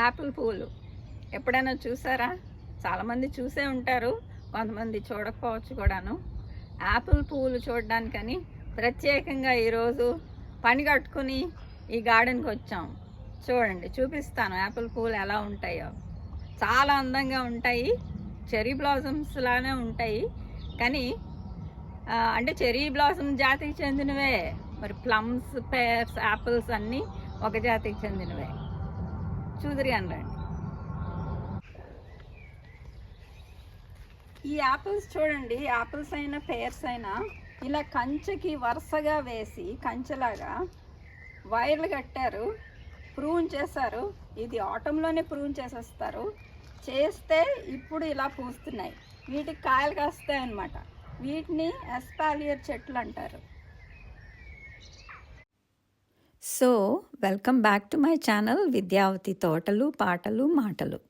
Apple పూలు. ఎప్పుడైనా చూసారా? చాలామంది చూసే ఉంటారు. కొంతమంది చూడకపోవచ్చు కూడాను. యాపిల్ పూలు చూడడానికని ప్రత్యేకంగా ఈరోజు పని కట్టుకుని ఈ గార్డెన్కి వచ్చాం. చూడండి చూపిస్తాను యాపిల్ పూలు ఎలా ఉంటాయో. చాలా అందంగా ఉంటాయి. చెరీ బ్లాజమ్స్ లానే ఉంటాయి. కానీ అంటే చెరీ బ్లాసమ్ జాతికి చెందినవే. మరి ప్లమ్స్ పేర్స్ యాపిల్స్ అన్నీ ఒక జాతికి చెందినవే. చూదురి రండి ఈ యాపిల్స్ చూడండి యాపిల్స్ అయినా పేర్స్ అయినా ఇలా కంచెకి వరుసగా వేసి కంచెలాగా వైర్లు కట్టారు ప్రూన్ చేశారు. ఇది ఆటంలోనే ప్రూన్ చేసేస్తారు. చేస్తే ఇప్పుడు ఇలా పూస్తున్నాయి. వీటికి కాయలు కాస్తాయి అన్నమాట వీటిని ఎస్పాలియర్ చెట్లు అంటారు. So welcome back to my channel Vidyavathi తోటలు పాటలు మాటలు.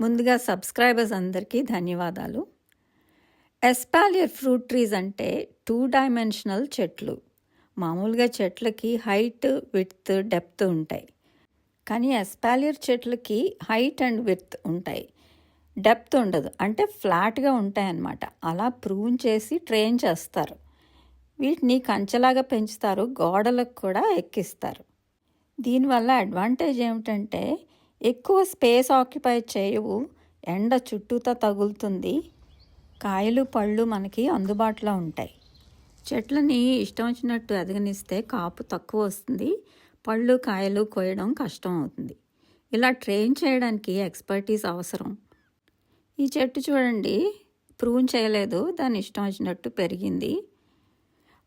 ముందుగా సబ్స్క్రైబర్స్ అందరికీ ధన్యవాదాలు. ఎస్పాలియర్ ఫ్రూట్ ట్రీస్ అంటే టూ డైమెన్షనల్ చెట్లు. మామూలుగా చెట్లకి హైట్ విడ్త్ డెప్త్ ఉంటాయి. కానీ ఎస్పాలియర్ చెట్లకి హైట్ అండ్ విడ్త్ ఉంటాయి. డెప్త్ ఉండదు. అంటే ఫ్లాట్గా ఉంటాయి అన్నమాట అలా ప్రూన్ చేసి ట్రైన్ చేస్తారు. వీటిని కంచెలాగా పెంచుతారు గోడలకు కూడా ఎక్కిస్తారు. దీనివల్ల అడ్వాంటేజ్ ఏమిటంటే ఎక్కువ స్పేస్ ఆక్యుపై చేయవు ఎండ చుట్టూతా తగులుతుంది కాయలు పళ్ళు మనకి అందుబాటులో ఉంటాయి. చెట్లని ఇష్టం వచ్చినట్టు ఎదగనిస్తే కాపు తక్కువ వస్తుంది పళ్ళు కాయలు కోయడం కష్టం అవుతుంది. ఇలా ట్రైన్ చేయడానికి ఎక్స్పర్టీస్ అవసరం. ఈ చెట్టు చూడండి ప్రూన్ చేయలేదు దాని ఇష్టం వచ్చినట్టు పెరిగింది.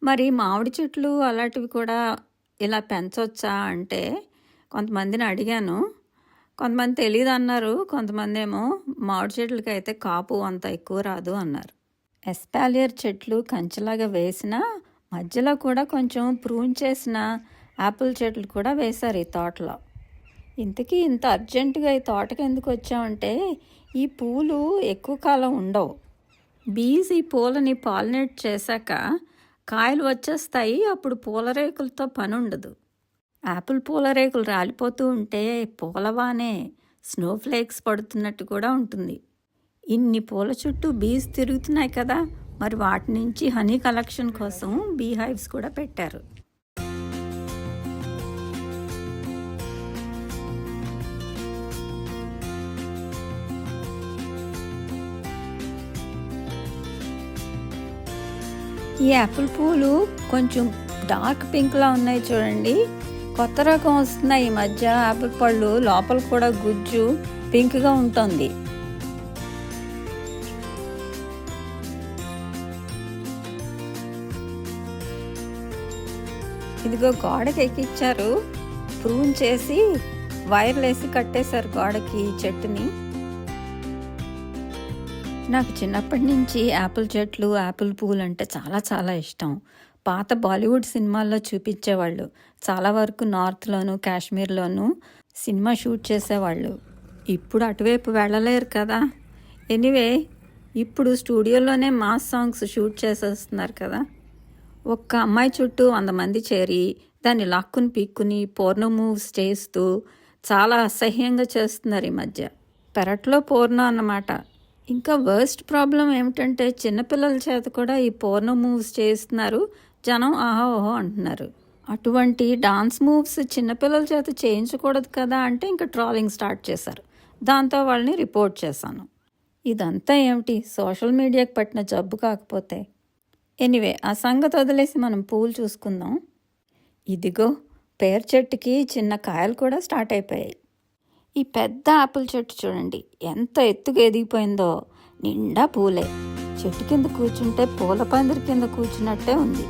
మరి మామిడి చెట్లు అలాంటివి కూడా ఇలా పెంచవచ్చా అంటే కొంతమందిని అడిగాను. కొంతమంది తెలియదు అన్నారు కొంతమంది ఏమో మామిడి చెట్లకి అయితే కాపు అంత ఎక్కువ రాదు అన్నారు. ఎస్పాలియర్ చెట్లు కంచెలాగా వేసిన మధ్యలో కూడా కొంచెం ప్రూన్ చేసిన యాపిల్ చెట్లు కూడా వేశారు ఈ తోటలో. ఇంతకీ ఇంత అర్జెంటుగా ఈ తోటకి ఎందుకు వచ్చామంటే ఈ పూలు ఎక్కువ కాలం ఉండవు. బీజ్ ఈ పూలని పాలినేట్ చేశాక కాయలు వచ్చేస్తాయి అప్పుడు పూల రేకులతో పని ఉండదు యాపిల్ పూల రేకులు రాలిపోతూ ఉంటే పూలవానే స్నోఫ్లేక్స్ పడుతున్నట్టు కూడా ఉంటుంది. ఇన్ని పూల చుట్టూ బీస్ తిరుగుతున్నాయి కదా మరి వాటి నుంచి హనీ కలెక్షన్ కోసం బీ హైవ్స్ కూడా పెట్టారు. ఈ యాపిల్ పూలు కొంచెం డార్క్ పింక్లా ఉన్నాయి చూడండి. కొత్త రకం వస్తున్నాయి ఈ మధ్య. యాపిల్ పళ్ళు లోపల కూడా గుజ్జు పింక్గా ఉంటుంది. ఇదిగో గోడకి ఎక్కిచ్చారు. ప్రూన్ చేసి వైర్లు వేసి కట్టేశారు గోడకి చెట్టుని. నాకు చిన్నప్పటి నుంచి యాపిల్ చెట్లు యాపిల్ పువ్వులు అంటే చాలా చాలా ఇష్టం. పాత బాలీవుడ్ సినిమాల్లో చూపించేవాళ్ళు. చాలా వరకు నార్త్లోను కాశ్మీర్లోను సినిమా షూట్ చేసేవాళ్ళు. ఇప్పుడు అటువైపు వెళ్ళలేరు కదా. ఎనీవే ఇప్పుడు స్టూడియోలోనే మాస్ సాంగ్స్ షూట్ చేసేస్తున్నారు కదా. ఒక్క అమ్మాయి చుట్టూ వంద మంది చేరి దాన్ని లాక్కుని పీక్కుని పోర్నో మూవ్స్ చేస్తూ చాలా అసహ్యంగా చేస్తున్నారు ఈ మధ్య. పెరట్లో పోర్నో అన్నమాట. ఇంకా వర్స్ట్ ప్రాబ్లం ఏమిటంటే చిన్నపిల్లల చేత కూడా ఈ పోర్నో మూవ్స్ చేస్తున్నారు జనం ఆహా ఓహో అంటున్నారు. అటువంటి డాన్స్ మూవ్స్ చిన్నపిల్లల చేత చేయించకూడదు కదా అంటే ఇంకా ట్రాలింగ్ స్టార్ట్ చేశారు. దాంతో వాళ్ళని రిపోర్ట్ చేశాను. ఇదంతా ఏమిటి? సోషల్ మీడియాకి పట్టిన జబ్బు కాకపోతే. ఎనివే ఆ సంగతి వదిలేసి మనం పూలు చూసుకుందాం. ఇదిగో పేరు చెట్టుకి చిన్న కాయలు కూడా స్టార్ట్ అయిపోయాయి. ఈ పెద్ద ఆపిల్ చెట్టు చూడండి. ఎంత ఎత్తుగా ఎదిగిపోయిందో. నిండా పూలే. చెట్టు కింద కూర్చుంటే పూల పందిరి కింద కూర్చున్నట్టే ఉంది.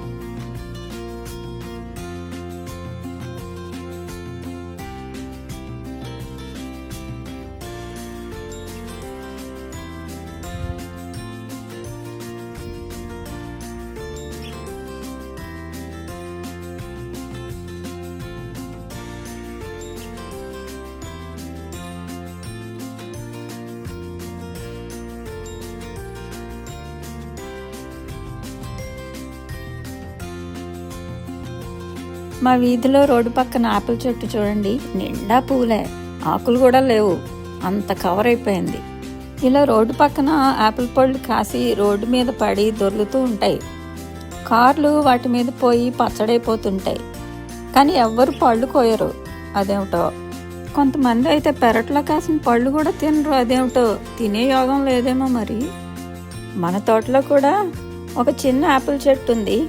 మా వీధిలో రోడ్డు పక్కన ఆపిల్ చెట్టు చూడండి. నిండా పూలే. ఆకులు కూడా లేవు. అంత కవర్ అయిపోయింది. ఇలా రోడ్డు పక్కన ఆపిల్ పళ్ళు కాసి రోడ్డు మీద పడి దొర్లుతూ ఉంటాయి. కార్లు వాటి మీద పోయి పచ్చడైపోతుంటాయి. కానీ ఎవ్వరు పళ్ళు కోయరు. అదేమిటో? కొంతమంది అయితే పెరట్లో కాసిన పళ్ళు కూడా తినరు. అదేమిటో? తినే యోగం లేదేమో మరి. మన తోటలో కూడా ఒక చిన్న ఆపిల్ చెట్టు ఉంది.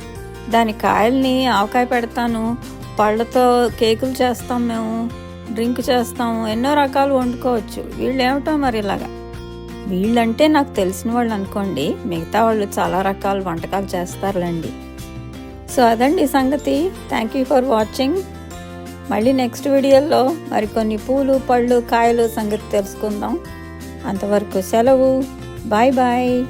దాని కాయల్ని ఆవకాయ పెడతాను పళ్ళతో కేకులు చేస్తాం మేము డ్రింక్ చేస్తాము ఎన్నో రకాలు వండుకోవచ్చు. వీళ్ళు ఏమిటో మరి ఇలాగా? వీళ్ళంటే నాకు తెలిసిన వాళ్ళు అనుకోండి మిగతా వాళ్ళు చాలా రకాల వంటకాలు చేస్తారులేండి. సో అదండి సంగతి. థ్యాంక్ యూ ఫర్ వాచింగ్ మళ్ళీ నెక్స్ట్ వీడియోలో మరికొన్ని పూలు పళ్ళు కాయలు సంగతి తెలుసుకుందాం. అంతవరకు సెలవు. Bye bye